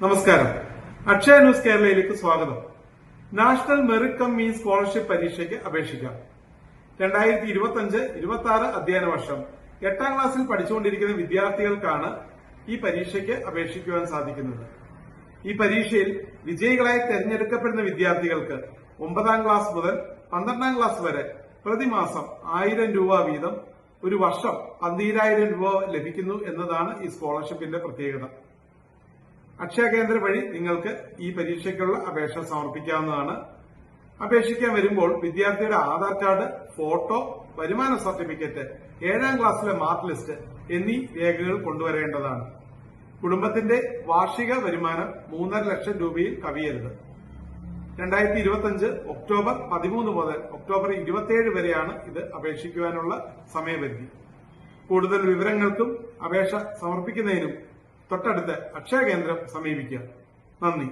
നമസ്കാരം. അക്ഷയ ന്യൂസ് കേരളയിലേക്ക് സ്വാഗതം. National merit cum mean scholarship പരീക്ഷയ്ക്ക് അപേക്ഷിക്കാം. രണ്ടായിരത്തി ഇരുപത്തി അഞ്ച് ഇരുപത്തി ആറ് അധ്യയന വർഷം എട്ടാം ക്ലാസ്സിൽ പഠിച്ചുകൊണ്ടിരിക്കുന്ന വിദ്യാർത്ഥികൾക്കാണ് ഈ പരീക്ഷയ്ക്ക് അപേക്ഷിക്കുവാൻ സാധിക്കുന്നത്. ഈ പരീക്ഷയിൽ വിജയികളായി തെരഞ്ഞെടുക്കപ്പെടുന്ന വിദ്യാർത്ഥികൾക്ക് ഒമ്പതാം ക്ലാസ് മുതൽ പന്ത്രണ്ടാം ക്ലാസ് വരെ പ്രതിമാസം ആയിരം രൂപ വീതം ഒരു വർഷം പന്തീരായിരം രൂപ ലഭിക്കുന്നു എന്നതാണ് ഈ സ്കോളർഷിപ്പിന്റെ പ്രത്യേകത. അക്ഷയ കേന്ദ്ര വഴി നിങ്ങൾക്ക് ഈ പരീക്ഷയ്ക്കുള്ള അപേക്ഷ സമർപ്പിക്കാവുന്നതാണ്. അപേക്ഷിക്കാൻ വരുമ്പോൾ വിദ്യാർത്ഥിയുടെ ആധാർ കാർഡ് ഫോട്ടോ വരുമാന സർട്ടിഫിക്കറ്റ് ഏഴാം ക്ലാസ്സിലെ മാർക്ക് ലിസ്റ്റ് എന്നീ രേഖകൾ കൊണ്ടുവരേണ്ടതാണ്. കുടുംബത്തിന്റെ വാർഷിക വരുമാനം മൂന്നര ലക്ഷം രൂപയിൽ കവിയരുത്. രണ്ടായിരത്തി ഇരുപത്തിയഞ്ച് ഒക്ടോബർ പതിമൂന്ന് മുതൽ ഒക്ടോബർ ഇരുപത്തിയേഴ് വരെയാണ് ഇത് അപേക്ഷിക്കുവാനുള്ള സമയപരിധി. കൂടുതൽ വിവരങ്ങൾക്കും അപേക്ഷ സമർപ്പിക്കുന്നതിനും തൊട്ടടുത്ത് അക്ഷയ കേന്ദ്രം സമീപിക്കുക. നന്ദി.